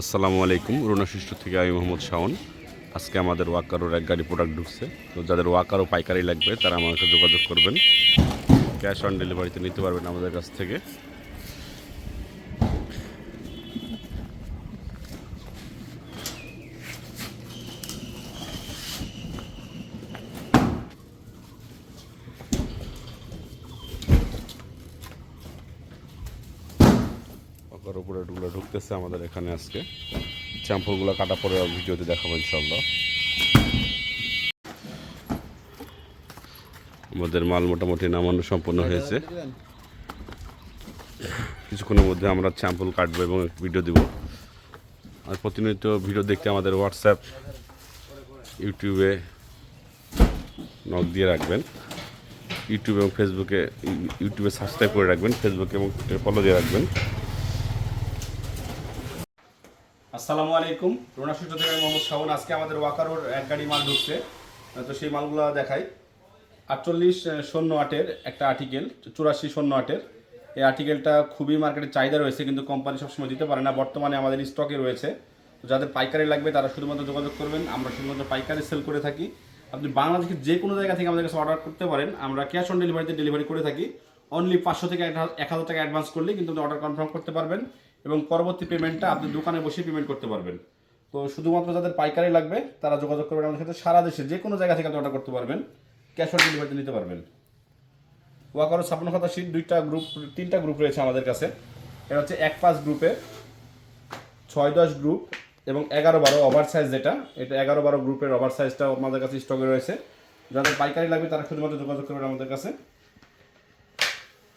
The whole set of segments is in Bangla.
আসসালামু আলাইকুম, রুনা শিষ্ট থেকে আমি মোহাম্মদ শাওন। আজকে আমাদের ওয়াকারোর এক গাড়ি প্রোডাক্ট ঢুকছে। তো যাদের ওয়াকারও পাইকারি লাগবে, তারা আমার যোগাযোগ করবেন। ক্যাশ অন ডেলিভারিতে নিতে পারবেন আমাদের কাছ থেকে। ওয়াকারো প্রোডাক্টগুলো ঢুকতেছে আমাদের এখানে আজকে। চ্যাম্পুলগুলো কাটা পরে ভিডিওতে দেখাবো ইনশাল্লাহ আমাদের মাল মোটামুটি নামানো সম্পন্ন হয়েছে। কিছুক্ষণের মধ্যে আমরা স্যাম্পল কাটবো এবং ভিডিও দিব। আর প্রতিনিয়ত ভিডিও দেখতে আমাদের হোয়াটসঅ্যাপ, ইউটিউবে নক দিয়ে রাখবেন। ইউটিউব এবং ফেসবুকে, ইউটিউবে সাবস্ক্রাইব করে রাখবেন, ফেসবুকে এবং ফলো দিয়ে রাখবেন। আসসালামু আলাইকুম। রোনা সূত্র থেকে মোহাম্মদ শাওন। আজকে আমাদের ওয়াকারোর এক গাড়ি মাল ঢুকছে। তো সেই মালগুলো দেখাই। আটচল্লিশ শূন্য আটের একটা আর্টিকেল চুরাশি শূন্য আটের। এই আর্টিকেলটা খুবই মার্কেটে চাহিদা রয়েছে, কিন্তু কোম্পানি সবসময় দিতে পারে না। বর্তমানে আমাদের স্টকে রয়েছে। তো যাদের পাইকারি লাগবে, তারা শুধুমাত্র যোগাযোগ করবেন। আমরা শুধুমাত্র পাইকারি সেল করে থাকি। আপনি বাংলাদেশের যে কোনো জায়গা থেকে আমাদের কাছে অর্ডার করতে পারেন। আমরা ক্যাশ অন ডেলিভারিতে ডেলিভারি করে থাকি। অনলি পাঁচশো থেকে এক হাজার টাকা অ্যাডভান্স করলেই কিন্তু অর্ডার কনফার্ম করতে পারবেন। এবং পরবর্তী পেমেন্টটা আপনি দোকানে বসে পেমেন্ট করতে পারবেন। তো শুধুমাত্র যাদের পাইকারি লাগবে, তারা যোগাযোগ করবেন আমাদের সাথে। সারা দেশে যে কোনো জায়গা থেকে আপনি অর্ডার করতে পারবেন। ক্যাশ অন ডেলিভারিতে নিতে পারবেন। ওয়াকারো ছাপ্পান্ন খাতা শীট দুইটা গ্রুপ তিনটা গ্রুপ রয়েছে আমাদের কাছে। এটা হচ্ছে এক পাঁচ গ্রুপে ছয় দশ গ্রুপ এবং এগারো বারো ওভার সাইজ যেটা। এটা এগারো বারো গ্রুপের ওভার সাইজটা আমাদের কাছে স্টকে রয়েছে। যাদের পাইকারি লাগবে, তারা শুধুমাত্র যোগাযোগ করবেন আমাদের কাছে।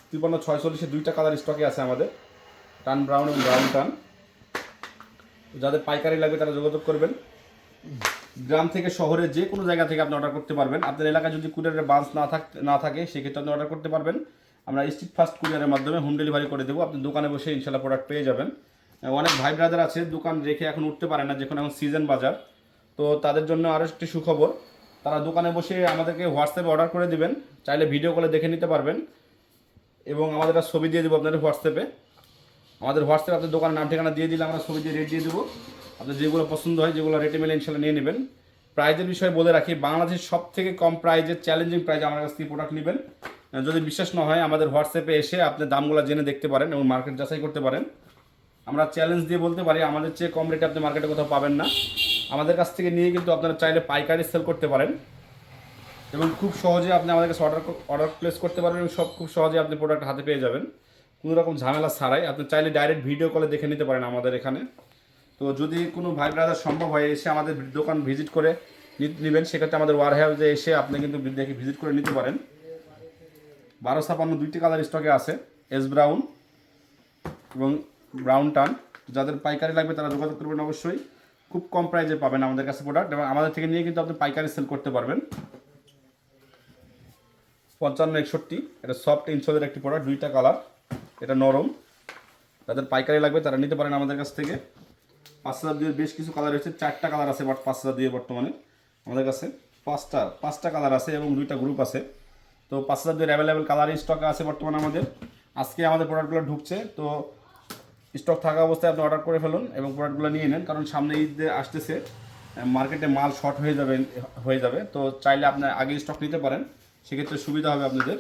তিপ্পান্ন, ছয়চল্লিশে দুইটা কালার স্টকে আছে আমাদের। টান ব্রাউন এবং ব্রাউন টান। যাদের পাইকারি লাগবে তারা যোগাযোগ করবেন। গ্রাম থেকে শহরে যে কোনো জায়গা থেকে আপনি অর্ডার করতে পারবেন। আপনার এলাকায় যদি কুরিয়ারের বান্স না থাক না থাকে, সেক্ষেত্রে আপনি অর্ডার করতে পারবেন। আমরা স্ট্রিট ফাস্ট কুরিয়ারের মাধ্যমে হোম ডেলিভারি করে দেবো। আপনি দোকানে বসে ইনশাল্লাহ প্রোডাক্ট পেয়ে যাবেন। অনেক ভাই ব্রাদার আছে, দোকান রেখে এখন উঠতে পারে না যখন এখন সিজন বাজার। তো তাদের জন্য আরও একটি সুখবর, তারা দোকানে বসে আমাদেরকে হোয়াটসঅ্যাপে অর্ডার করে দিবেন। চাইলে ভিডিও কলে দেখে নিতে পারবেন। এবং আমাদের ছবি দিয়ে দেবো আপনাদের হোয়াটসঅ্যাপে। আমাদের হোয়াটসঅ্যাপে আপনার দোকানের নাম, ঠিকানা দিয়ে দিলে আমরা ছবি দিয়ে রেট দিয়ে দেবো। আপনার যেগুলো পছন্দ হয়, যেগুলো রেটে মেলে, ইনশাল্লাহ নিয়ে নেবেন। প্রাইজের বিষয়ে বলে রাখি, বাংলাদেশের সব থেকে কম প্রাইজের চ্যালেঞ্জিং প্রাইজ আমার কাছ থেকে প্রোডাক্ট নেবেন। যদি বিশ্বাস না হয়, আমাদের হোয়াটসঅ্যাপে এসে আপনি দামগুলো জেনে দেখতে পারেন এবং মার্কেট যাচাই করতে পারেন। আমরা চ্যালেঞ্জ দিয়ে বলতে পারি, আমাদের চেয়ে কম রেটে আপনি মার্কেটে কোথাও পাবেন না। আমাদের কাছ থেকে নিয়ে কিন্তু আপনারা চাইলে পাইকারি সেল করতে পারেন। এবং খুব সহজে আপনি আমাদের কাছে অর্ডার অর্ডার প্লেস করতে পারবেন এবং সব খুব সহজে আপনি প্রোডাক্ট হাতে পেয়ে যাবেন। কোনো রকম ঝামেলা ছাড়াই। আপনি চাইলে ডাইরেক্ট ভিডিও কলে দেখে নিতে পারেন আমাদের এখানে। তো যদি কোনো ভাই ব্রাদার সম্ভব হয়, এসে আমাদের দোকান ভিজিট করে নিবেন, সেক্ষেত্রে আমাদের ওয়ার হাউসে এসে আপনি কিন্তু দেখে ভিজিট করে নিতে পারেন। বারো ছাপান্ন দুইটি কালার স্টকে আছে এস ব্রাউন এবং ব্রাউন টান যাদের পাইকারি লাগবে তারা যোগাযোগ করবেন অবশ্যই। খুব কম প্রাইজে পাবেন আমাদের কাছে প্রোডাক্ট এবং আমাদের থেকে নিয়ে কিন্তু আপনি পাইকারি সেল করতে পারবেন। পঞ্চান্ন, একষট্টি, এটা সফট ইনসোলের একটি প্রোডাক্ট দুইটা কালার এটা নরম। যাদের পাইকারি লাগবে তারা নিতে পারেন আমাদের কাছ থেকে। পাঁচ হাজার দুইয়ের বেশ কিছু কালার রয়েছে। চারটা কালার আছে বাট পাঁচ হাজার দুইয়ের বর্তমানে আমাদের কাছে। পাঁচটা পাঁচটা কালার আছে এবং দুইটা গ্রুপ আছে। তো পাঁচ হাজার দুইয়ের অ্যাভেলেবেল কালার স্টক আছে বর্তমানে আমাদের। আজকে আমাদের প্রোডাক্টগুলো ঢুকছে। তো স্টক থাকা অবস্থায় আপনি অর্ডার করে ফেলুন এবং প্রোডাক্টগুলো নিয়ে নেন। কারণ সামনে ঈদ আসতেছে মার্কেটে মাল শর্ট হয়ে যাবে হয়ে যাবে। তো চাইলে আপনার আগে স্টক নিতে পারেন। সেক্ষেত্রে সুবিধা হবে আপনাদের।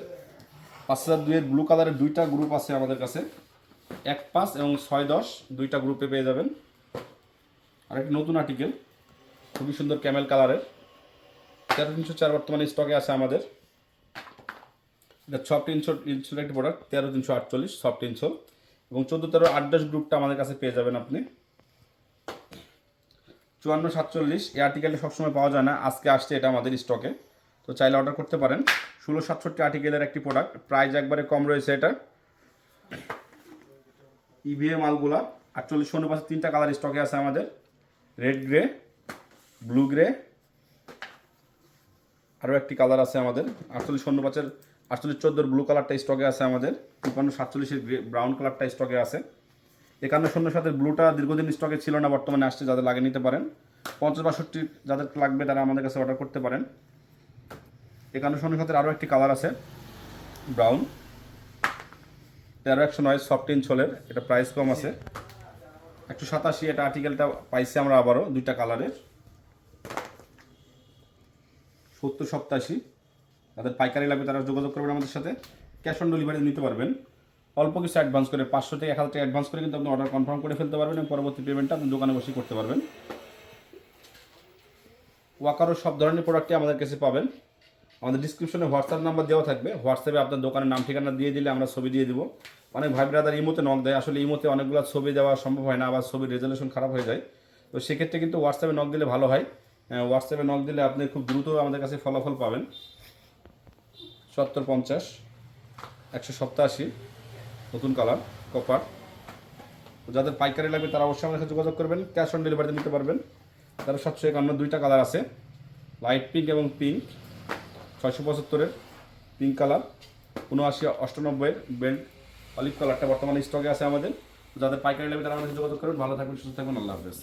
পাঁচ হাজার দুইয়ের ব্লু কালারের দুইটা গ্রুপ আছে আমাদের কাছে। এক পাঁচ এবং ছয় দশ দুইটা গ্রুপে পেয়ে যাবেন। আর একটি নতুন আর্টিকেল খুবই সুন্দর ক্যামেল কালারের তেরো তিনশো চার বর্তমানে স্টকে আছে আমাদের। এটা সফট ইনশোর ইনশোর একটি প্রোডাক্ট তেরো তিনশো আটচল্লিশ সফট ইনশোর এবং চোদ্দ, তেরো, আট, দশ গ্রুপটা আমাদের কাছে পেয়ে যাবেন আপনি। চুয়ান্ন, সাতচল্লিশ, এই আর্টিকেলটা সবসময় পাওয়া যায় না। আজকে আসছে এটা আমাদের স্টকে তো চাইলে অর্ডার করতে পারেন। ষোলো সাতষট্টি আর্টিকেলের একটি প্রোডাক্ট প্রাইস একবারে কম রয়েছে এটা ইভিএ মালগুলা, আটচল্লিশ শূন্য পাঁচে তিনটা কালার স্টকে আছে আমাদের। রেড গ্রে ব্লু গ্রে আরও একটি কালার আছে আমাদের। আটচল্লিশ শূন্য পাঁচের আটচল্লিশ চোদ্দোর ব্লু কালারটা স্টকে আছে আমাদের। তিপ্পান্ন সাতচল্লিশের গ্রে ব্রাউন কালারটা স্টকে আছে। একান্ন শূন্য সাতের ব্লুটা দীর্ঘদিন স্টকে ছিল না, বর্তমানে আসছে, যাদের লাগে নিতে পারেন। পঞ্চাশ বাষট্টি যাদের লাগবে তারা আমাদের কাছে অর্ডার করতে পারেন। একান্ন সাতের আরও একটি কালার আছে ব্রাউন তেরো একশো নয় সফট ইনসোলের এটা প্রাইস কম আছে। একশো সাতাশি, এটা আর্টিকেলটা পাইছি আমরা আবারও, দুইটা কালারের সত্তর সপ্তাশি, যাদের পাইকারি লাগবে তারা যোগাযোগ করবেন আমাদের সাথে। ক্যাশ অন ডেলিভারি নিতে পারবেন। অল্প কিছু অ্যাডভান্স করে, পাঁচশো থেকে এক হাজার টাকা অ্যাডভান্স করে কিন্তু আপনি অর্ডার কনফার্ম করে ফেলতে পারবেন এবং পরবর্তী পেমেন্টটা আপনি দোকানে বসেই করতে পারবেন। ওয়াকারও সব ধরনের প্রোডাক্টই আমাদের কাছে পাবেন। আমাদের ডিসক্রিপশনে হোয়াটসঅ্যাপ নাম্বার দেওয়া থাকবে। হোয়াটসঅ্যাপে আপনার দোকানের নাম, ঠিকানা দিয়ে দিলে আমরা ছবি দিয়ে দিব। অনেক ভাই ব্রাদার ইমোতে নক দেয়। আসলে ইমোতে অনেকগুলো ছবি দেওয়া সম্ভব হয় না, আবার ছবির রেজলিউশন খারাপ হয়ে যায়। তো সেক্ষেত্রে কিন্তু হোয়াটসঅ্যাপে নক দিলে ভালো হয়। হোয়াটসঅ্যাপে নক দিলে আপনি খুব দ্রুত আমাদের কাছে ফলাফল পাবেন। সত্তর পঞ্চাশ, একশো সপ্তাশি, নতুন কালার কপার যাদের পাইকারি লাগবে তারা অবশ্যই আমাদের সাথে যোগাযোগ করবেন। ক্যাশ অন ডেলিভারিতে নিতে পারবেন। তারা সাতশো একান্ন, দুইটা কালার আছে। লাইট পিঙ্ক এবং পিঙ্ক ছয়শো পঁচাত্তরের পিঙ্ক কালার উনআশি, অষ্টানব্বইয়ের বেল্ট অলিভ কালারটা বর্তমানে স্টকে আছে আমাদের। যাদের পাইকারি লাগবে তারা আমাদের যোগাযোগ করবেন ভালো থাকবেন, সুস্থ থাকবেন, আল্লাহ হাফেজ।